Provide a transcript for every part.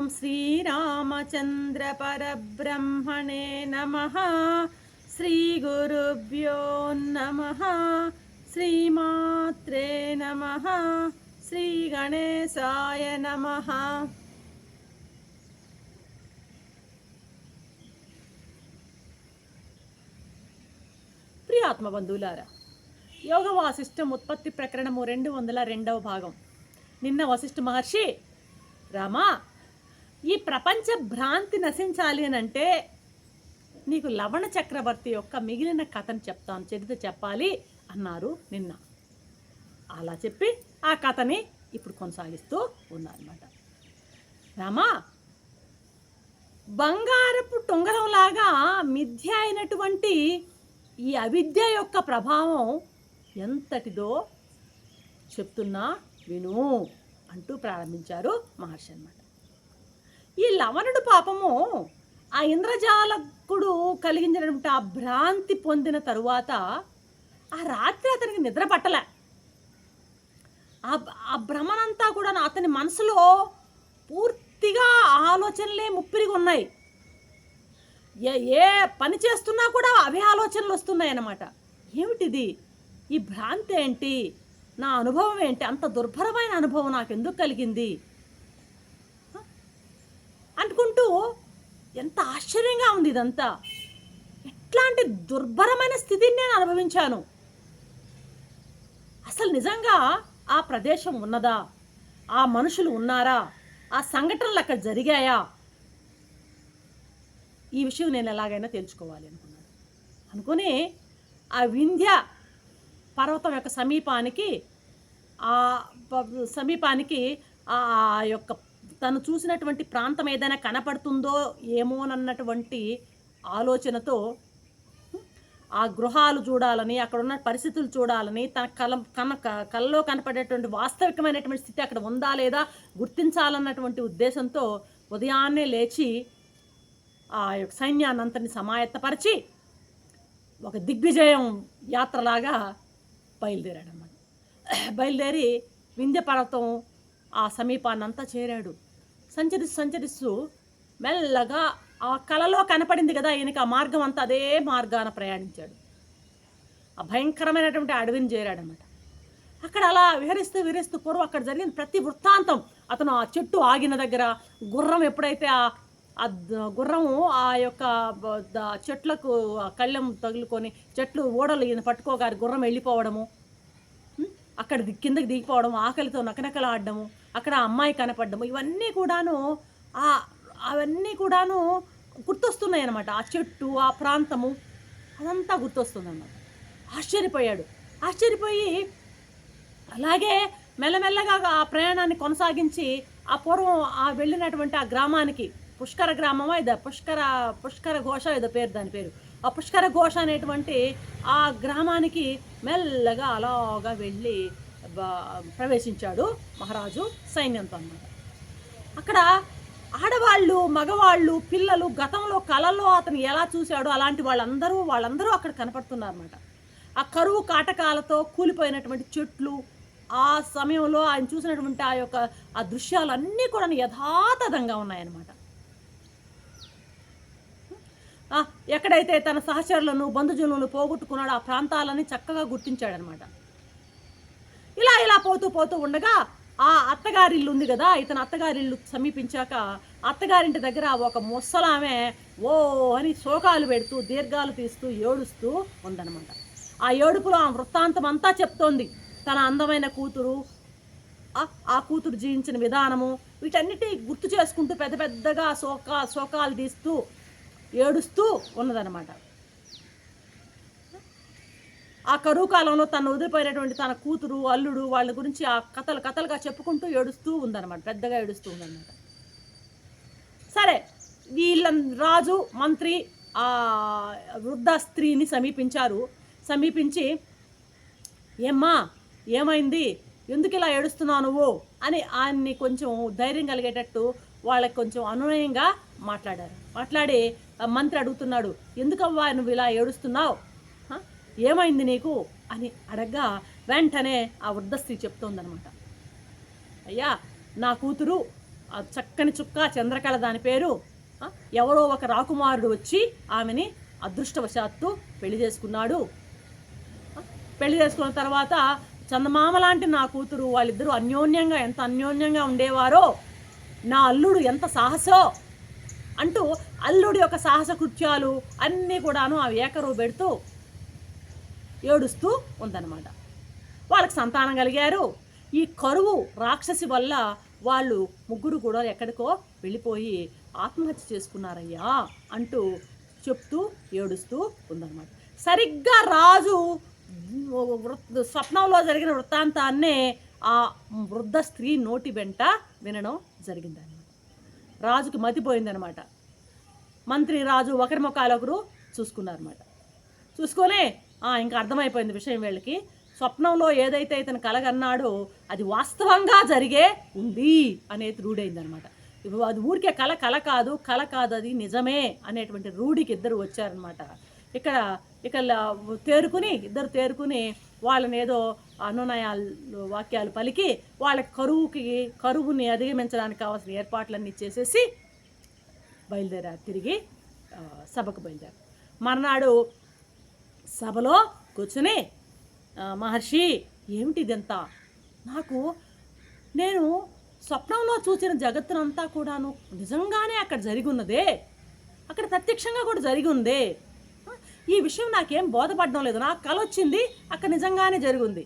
ఓం శ్రీరామచంద్ర పరబ్రహ్మణే నమ. శ్రీ గురుభ్యో నమ. శ్రీమాత్రే నమ. శ్రీ నమ. ప్రియాత్మ బంధువులారా యోగ వాసిష్టం ఉత్పత్తి ప్రకరణము రెండు వందల రెండవ భాగం. నిన్న వశిష్ఠ మహర్షి రామా ఈ ప్రపంచ భ్రాంతి నశించాలి అని అంటే నీకు లవణ చక్రవర్తి యొక్క మిగిలిన కథను చెప్తాను చరిత్ర చెప్పాలి అన్నారు నిన్న. అలా చెప్పి ఆ కథని ఇప్పుడు కొనసాగిస్తూ ఉన్నారన్నమాట. రామా బంగారపు టొంగరంలాగా మిథ్య అయినటువంటి ఈ అవిద్య యొక్క ప్రభావం ఎంతటిదో చెప్తున్నా విను అంటూ ప్రారంభించారు మహర్షి అన్నమాట. ఈ లవణుడు పాపము ఆ ఇంద్రజాలకుడు కలిగించినటువంటి ఆ భ్రాంతి పొందిన తరువాత ఆ రాత్రి అతనికి నిద్ర పట్టలే. ఆ ఆ భ్రమనంతా కూడా అతని మనసులో పూర్తిగా ఆలోచనలే ముప్పిరిగా ఉన్నాయి. ఏ ఏ పని చేస్తున్నా కూడా అవే ఆలోచనలు వస్తున్నాయి అన్నమాట. ఏమిటిది? ఈ భ్రాంతి ఏంటి? నా అనుభవం ఏంటి? అంత దుర్భరమైన అనుభవం నాకు ఎందుకు కలిగింది? అనుకుంటూ ఎంత ఆశ్చర్యంగా ఉంది ఇదంతా. ఎట్లాంటి దుర్భరమైన స్థితిని నేను అనుభవించాను. అసలు నిజంగా ఆ ప్రదేశం ఉన్నదా? ఆ మనుషులు ఉన్నారా? ఆ సంఘటనలు అక్కడ జరిగాయా? ఈ విషయం నేను ఎలాగైనా తెలుసుకోవాలి అనుకున్నాను. అనుకుని ఆ వింధ్య పర్వతం యొక్క సమీపానికి ఆ సమీపానికి ఆ యొక్క తను చూసినటువంటి ప్రాంతం ఏదైనా కనపడుతుందో ఏమోనన్నటువంటి ఆలోచనతో ఆ గృహాలు చూడాలని అక్కడ ఉన్న పరిస్థితులు చూడాలని తన కల కన క- కనపడేటువంటి వాస్తవికమైనటువంటి స్థితి అక్కడ ఉందా లేదా గుర్తించాలన్నటువంటి ఉద్దేశంతో ఉదయాన్నే లేచి ఆ యొక్క సైన్యాన్ని అంతని సమాయత్తపరిచి ఒక దిగ్విజయం యాత్రలాగా బయలుదేరాడు అన్నమాట బయలుదేరి వింధ్య పర్వతం ఆ సమీపాన్నంతా చేరాడు. సంచరిస్తూ సంచరిస్తూ మెల్లగా ఆ కలలో కనపడింది కదా ఈయనకి ఆ మార్గం అంతా అదే మార్గాన ప్రయాణించాడు. ఆ భయంకరమైనటువంటి అడవిని చేరాడనమాట అక్కడ అలా విహరిస్తూ విహరిస్తూ పూర్వం అక్కడ జరిగిన ప్రతి వృత్తాంతం అతను ఆ చెట్టు ఆగిన దగ్గర గుర్రం ఎప్పుడైతే ఆ ఆ గుర్రము ఆ యొక్క చెట్లకు ఆ కళ్ళెం తగులుకొని చెట్లు ఓడలు ఈయన పట్టుకోగారి గుర్రం వెళ్ళిపోవడము అక్కడ కిందకి దిగిపోవడం ఆకలితో నకనకలాడడము అక్కడ అమ్మాయి కనపడడము ఇవన్నీ కూడాను ఆ అవన్నీ కూడాను గుర్తొస్తున్నాయి అనమాట ఆ చెట్టు ఆ ప్రాంతము అదంతా గుర్తొస్తుందన్నమాట. ఆశ్చర్యపోయాడు. ఆశ్చర్యపోయి అలాగే మెల్లమెల్లగా ఆ ప్రయాణాన్ని కొనసాగించి ఆ పూర్వం ఆ వెళ్ళినటువంటి ఆ గ్రామానికి పుష్కర గ్రామమా ఇదా? పుష్కర పుష్కర ఘోష ఏదో పేరు? దాని పేరు. ఆ పుష్కర ఘోష అనేటువంటి ఆ గ్రామానికి మెల్లగా అలాగా వెళ్ళి ప్రవేశించాడు మహారాజు సైన్యంతో అన్నమాట. అక్కడ ఆడవాళ్ళు మగవాళ్ళు పిల్లలు గతంలో కళల్లో అతను ఎలా చూశాడో అలాంటి వాళ్ళందరూ వాళ్ళందరూ అక్కడ కనపడుతున్నారన్నమాట. ఆ కరువు కాటకాలతో కూలిపోయినటువంటి చెట్లు ఆ సమయంలో ఆయన చూసినటువంటి ఆ యొక్క ఆ దృశ్యాలు అన్నీ కూడా యథాతథంగా ఉన్నాయన్నమాట ఆ, ఎక్కడైతే తన సహచరులను బంధుజనులను పోగొట్టుకున్నాడో ఆ ప్రాంతాలని చక్కగా గుర్తించాడనమాట. ఇలా ఇలా పోతూ పోతూ ఉండగా ఆ అత్తగారిల్లు ఉంది కదా ఇతను అత్తగారిల్లు సమీపించాక అత్తగారింటి దగ్గర ఒక ముసలామె ఓ అని శోకాలు పెడుతూ దీర్ఘాలు తీస్తూ ఏడుస్తూ ఉందనమాట. ఆ ఏడుపులో ఆ వృత్తాంతం అంతా చెప్తోంది. తన అందమైన కూతురు ఆ- ఆ కూతురు జీవించిన విధానము వీటన్నిటి గుర్తు చేసుకుంటూ పెద్ద పెద్దగా శోకా శోకాలు తీస్తూ ఏడుస్తూ ఉన్నదనమాట ఆ కరువు కాలంలో తను వదిలిపోయినటువంటి తన కూతురు అల్లుడు వాళ్ళ గురించి ఆ కథలు కథలుగా చెప్పుకుంటూ ఏడుస్తూ ఉందన్నమాట. పెద్దగా ఏడుస్తూ ఉందన్నమాట. సరే వీళ్ళ రాజు మంత్రి ఆ వృద్ధ స్త్రీని సమీపించారు. సమీపించి ఏమ్మా ఏమైంది? ఎందుకు ఇలా ఏడుస్తున్నావు నువ్వు? అని ఆయన్ని కొంచెం ధైర్యం కలిగేటట్టు వాళ్ళకి కొంచెం అనునయంగా మాట్లాడారు. మాట్లాడి మంత్రి అడుగుతున్నాడు ఎందుకవ్వా నువ్వు ఇలా ఏడుస్తున్నావు? ఏమైంది నీకు? అని అడగ్గా వెంటనే ఆ వృద్ధ స్త్రీ చెప్తోందనమాట అయ్యా నా కూతురు ఆ చక్కని చుక్క చంద్రకళ దాని పేరు ఎవరో ఒక రాకుమారుడు వచ్చి ఆమెని అదృష్టవశాత్తు పెళ్ళి చేసుకున్నాడు. పెళ్ళి చేసుకున్న తర్వాత చందమామ లాంటి నా కూతురు వాళ్ళిద్దరూ అన్యోన్యంగా ఎంత అన్యోన్యంగా ఉండేవారో నా అల్లుడు ఎంత సాహసో అంటూ అల్లుడి యొక్క సాహస కృత్యాలు అన్నీ కూడాను ఆ ఏకరువు పెడుతూ ఏడుస్తూ ఉందన్నమాట. వాళ్ళకి సంతానం కలిగారు. ఈ కరువు రాక్షసి వల్ల వాళ్ళు ముగ్గురు కూడా ఎక్కడికో వెళ్ళిపోయి ఆత్మహత్య చేసుకున్నారయ్యా అంటూ చెప్తూ ఏడుస్తూ ఉందన్నమాట. సరిగ్గా రాజు స్వప్నంలో జరిగిన వృత్తాంతాన్నే ఆ వృద్ధ స్త్రీ నోటి వెంట వినడం జరిగిందన్నమాట. రాజుకి మతిపోయిందనమాట మంత్రి రాజు ఒకరి ముఖాలు ఒకరు చూసుకున్నారన్నమాట చూసుకొని "ఆ, ఇంకా అర్థమైపోయింది విషయం వీళ్ళకి. స్వప్నంలో ఏదైతే ఇతను కలగన్నాడో అది వాస్తవంగా జరిగే ఉంది అనేది రూఢైందనమాట. ఇప్పుడు అది ఊరికే కళ కళ కాదు కల కాదు అది నిజమే అనేటువంటి రూఢికి ఇద్దరు వచ్చారనమాట. ఇక్కడ ఇక తేరుకుని ఇద్దరు తేరుకుని వాళ్ళని ఏదో అనునయాలు వాక్యాలు పలికి వాళ్ళ కరువుకి కరువుని అధిగమించడానికి కావాల్సిన ఏర్పాట్లన్నీ చేసేసి బయలుదేరారు. తిరిగి సభకు బయలుదేరారు. మర్నాడు సభలో కూర్చుని మహర్షి ఏమిటి ఇదంతా? నాకు నేను స్వప్నంలో చూసిన జగత్తునంతా కూడాను నిజంగానే అక్కడ జరిగి ఉన్నదే. అక్కడ ప్రత్యక్షంగా కూడా జరిగి ఉందే. ఈ విషయం నాకేం బోధపడడం లేదు. నాకు కల వచ్చింది అక్కడ నిజంగానే జరిగింది.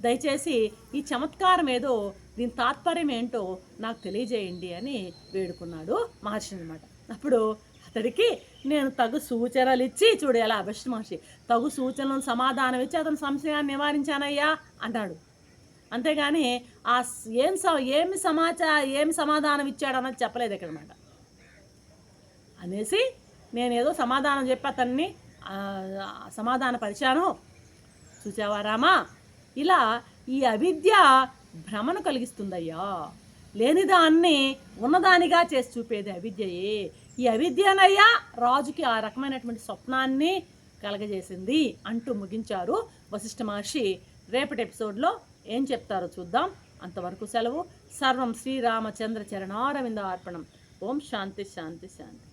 దయచేసి ఈ చమత్కారం ఏదో దీని తాత్పర్యం ఏంటో నాకు తెలియజేయండి అని వేడుకున్నాడు మహర్షి అనమాట అప్పుడు అతడికి నేను తగు సూచనలు ఇచ్చి చూడు ఎలా అభిష్ట మహర్షి తగు సూచనలను సమాధానం ఇచ్చి అతని సంశయాన్ని నివారించానయ్యా అన్నాడు. అంతేగాని ఆ ఏం స- ఏమి సమాచార ఏమి సమాధానం ఇచ్చాడు అన్నది చెప్పలేదు ఇక్కడ మాట అనేసి నేనేదో సమాధానం చెప్పి అతన్ని సమాధానపరిచాను సమాధాన పరిచాను చూసావా రామా? ఇలా ఈ అవిద్య భ్రమను కలిగిస్తుందయ్యా. లేనిదాన్ని ఉన్నదానిగా చేసి చూపేది అవిద్యయే. ఈ అవిద్యనయ్యా రాజుకి ఆ రకమైనటువంటి స్వప్నాన్ని కలగజేసింది అంటూ ముగించారు వశిష్ఠ మహర్షి. రేపటి ఎపిసోడ్లో ఏం చెప్తారో చూద్దాం. అంతవరకు సెలవు. సర్వం శ్రీరామచంద్ర చరణారవింద అర్పణం ఓం శాంతి శాంతి శాంతి.